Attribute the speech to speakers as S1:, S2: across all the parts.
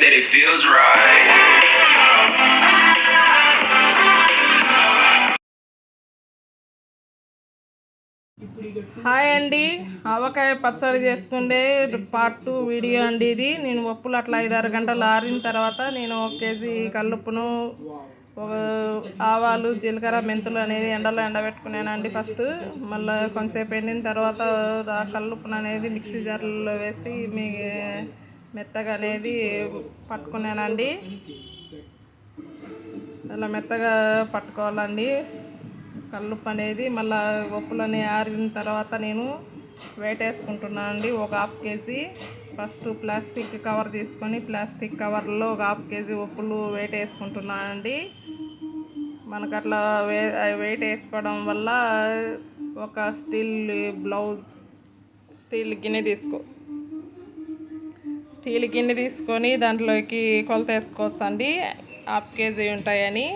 S1: that it feels right.
S2: Hi అండి. ఆవకాయ పచ్చడి చేసుకుండే part two video అండి ఇది. నేను పప్పులు అట్లా ఐదారు గంటలు ఆరిన తర్వాత నేను ఒక కేజీ కల్లుప్పును ఒక ఆవాలు జీలకర్ర మెంతులు అనేది ఎండలో ఎండబెట్టుకున్నానండి ఫస్ట్ మళ్ళీ కొంచెంసేపు ఎండిన తర్వాత ఆ కల్లుప్పును అనేది మిక్సీ జార్లో వేసి మీ మెత్తగా అనేది పట్టుకున్నానండి. అలా మెత్తగా పట్టుకోవాలండి. కల్లుప్పు అనేది మళ్ళీ ఉప్పులని ఆరిన తర్వాత నేను వెయిట్ వేసుకుంటున్నాను అండి ఒక half KG. First plastic cover తీసుకొని ప్లాస్టిక్ కవర్లో ఒక హాఫ్ కేజీ ఉప్పులు వెయిట్ వేసుకుంటున్నానండి మనకు అట్లా వే వెయిట్ వేసుకోవడం వల్ల ఒక స్టీల్ బ్లౌజ్ స్టీల్ గిన్నె తీసుకో స్టీల్ గిన్నె తీసుకొని దాంట్లోకి కొలత వేసుకోవచ్చు అండి హాఫ్ కేజీ ఉంటాయని.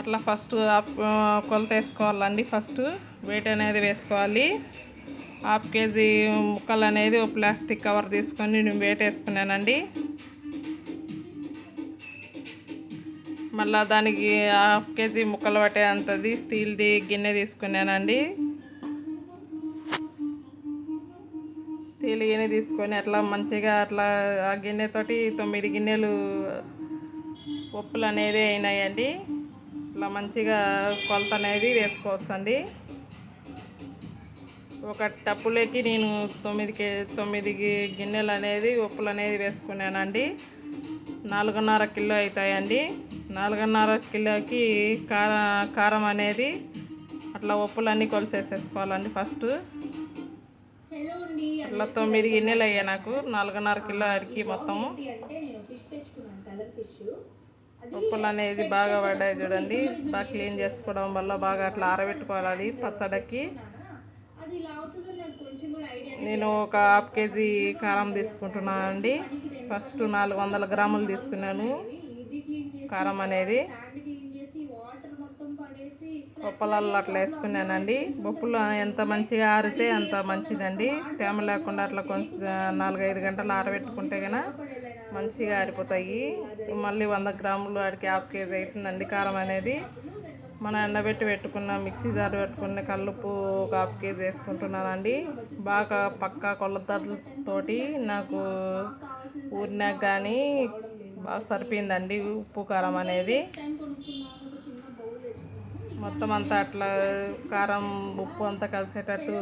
S2: అట్లా ఫస్ట్ హాఫ్ కొలత వేసుకోవాలండి ఫస్ట్. వెయిట్ అనేది వేసుకోవాలి. హాఫ్ కేజీ ముక్కలు అనేది ఒక ప్లాస్టిక్ కవర్ తీసుకొని నేను వెయిట్ వేసుకున్నానండి. మళ్ళా దానికి హాఫ్ కేజీ ముక్కలు పట్టేంతది స్టీల్ది గిన్నె తీసుకున్నానండి. స్టీల్ గిన్నె తీసుకొని అట్లా మంచిగా అట్లా ఆ గిన్నెతోటి తొమ్మిది గిన్నెలు పప్పులు అనేది అయినాయండి. ఇట్లా మంచిగా కొలత అనేది వేసుకోవచ్చు అండి ఒక టప్పులోకి నేను తొమ్మిది కే తొమ్మిది గిన్నెలు అనేది ఉప్పులు అనేది వేసుకున్నానండి. నాలుగున్నర కిలో అవుతాయండి నాలుగున్నర కిలోకి కారం కారం అనేది అట్లా ఉప్పులన్నీ కొలిసేసేసుకోవాలండి ఫస్ట్.
S3: అండి
S2: అట్లా తొమ్మిది గిన్నెలు అయ్యాయి నాకు? నాలుగున్నర కిలో అరికి మొత్తము. ఉప్పులు అనేది బాగా పడ్డాయి చూడండి. బాగా క్లీన్ చేసుకోవడం వల్ల బాగా అట్లా ఆరబెట్టుకోవాలి అది పచ్చడికి. నేను ఒక హాఫ్ కేజీ కారం తీసుకుంటున్నాను అండి. ఫస్ట్ నాలుగు వందల గ్రాములు తీసుకున్నాను. కారం అనేది
S3: హ్యాండ్ క్లీన్ చేసి వాటర్ మొత్తం పడేసి
S2: ఉప్పలల్లో అట్లా వేసుకున్నానండి. ఉప్పులు ఎంత మంచిగా ఆరితే అంత మంచిదండి. తేమ లేకుండా అట్లా కొంచెం నాలుగైదు గంటలు ఆరబెట్టుకుంటే కనుక మంచిగా ఆరిపోతాయి. మళ్ళీ వంద గ్రాములు ఆడికి హాఫ్ కేజీ అవుతుందండి కారం అనేది. మనం ఎండబెట్టి పెట్టుకున్న మిక్సీ జార్ పెట్టుకున్న కల్లుప్పు ఒక హాఫ్ కేజీ వేసుకుంటున్నానండి. బాగా పక్కా కొలతలతోటి నాకు ఊరినాక కానీ బాగా సరిపోయిందండి ఉప్పు కారం అనేది. మొత్తం అంతా అట్లా కారం ఉప్పు అంతా కలిసేటట్టు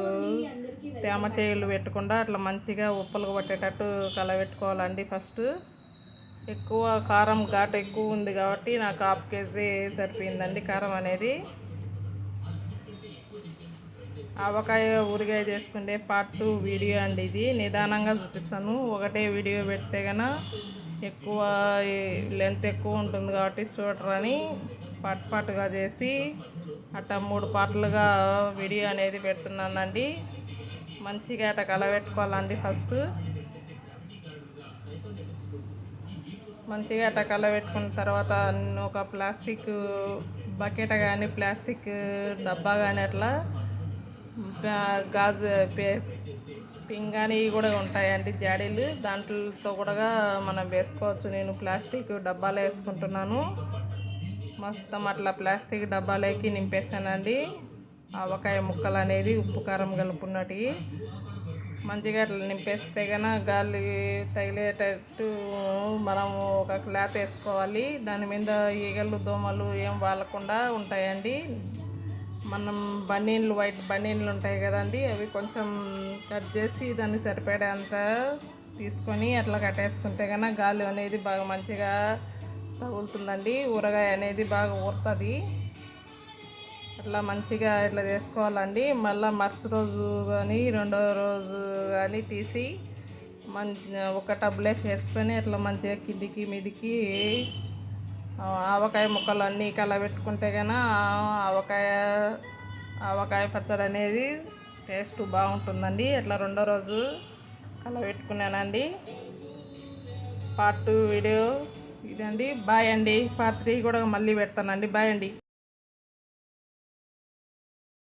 S2: తేమ చేయలు పెట్టకుండా అట్లా మంచిగా ఉప్పులు పట్టేటట్టు కలబెట్టుకోవాలండి ఫస్ట్. ఎక్కువ కారం ఘాటు ఎక్కువ ఉంది కాబట్టి నాకు హాఫ్ కేజీ సరిపోయిందండి కారం అనేది. ఆవకాయ ఊరిగాయ చేసుకునే పార్ట్ టూ వీడియో అండి ఇది. నిదానంగా చూపిస్తాను. ఒకటే వీడియో పెడితే కనుక ఎక్కువ లెంత్ ఎక్కువ ఉంటుంది కాబట్టి చూడరని పట్పాటుగా చేసి అట్లా మూడు పాటలుగా వీడియో అనేది పెడుతున్నానండి. మంచిగా అట్లా కలబెట్టుకోవాలండి ఫస్ట్. మంచిగా అట్లా కలబెట్టుకున్న తర్వాత ఒక ప్లాస్టిక్ బకెట్ కానీ ప్లాస్టిక్ డబ్బా కానీ అట్లా గాజు పింగాని కూడా ఉంటాయండి జాడీలు. దాంట్లతో కూడా మనం వేసుకోవచ్చు. నేను ప్లాస్టిక్ డబ్బాలో వేసుకుంటున్నాను. మొత్తం అట్లా ప్లాస్టిక్ డబ్బాలోకి నింపేసానండి ఆవకాయ ముక్కలు అనేది ఉప్పు కారం కలుపున్నట్టు మంచిగా అట్లా నింపేస్తే కనుక గాలి తగిలేటట్టు మనం ఒక క్లాత్ వేసుకోవాలి. దాని మీద ఈగలు దోమలు ఏం వాలకుండా ఉంటాయండి. మనం బనీన్లు వైట్ బనీన్లు ఉంటాయి కదండి అవి కొంచెం కట్ చేసి దాన్ని సరిపడేంత తీసుకొని అట్లా కట్టేసుకుంటే కనుక గాలి అనేది బాగా మంచిగా తగులుతుందండి ఊరగాయ అనేది బాగా ఊరుతుంది. అట్లా మంచిగా ఇట్లా చేసుకోవాలండి. మళ్ళీ మరుసటి రోజు కానీ రెండో రోజు కానీ తీసి మన్ ఒక టబ్లెట్ వేసుకొని అట్లా మంచిగా కిందికి మీదికి ఆవకాయ ముక్కలు అన్నీ కలబెట్టుకుంటే కన్నా ఆవకాయ ఆవకాయ పచ్చడి అనేది టేస్ట్ బాగుంటుందండి. అట్లా రెండో రోజు కలబెట్టుకున్నానండి. పార్ట్ టూ వీడియో ఇదండి. బాయ్ అండి. పార్ట్ త్రీ కూడా మళ్ళీ పెడతానండి. బాయ్ అండి.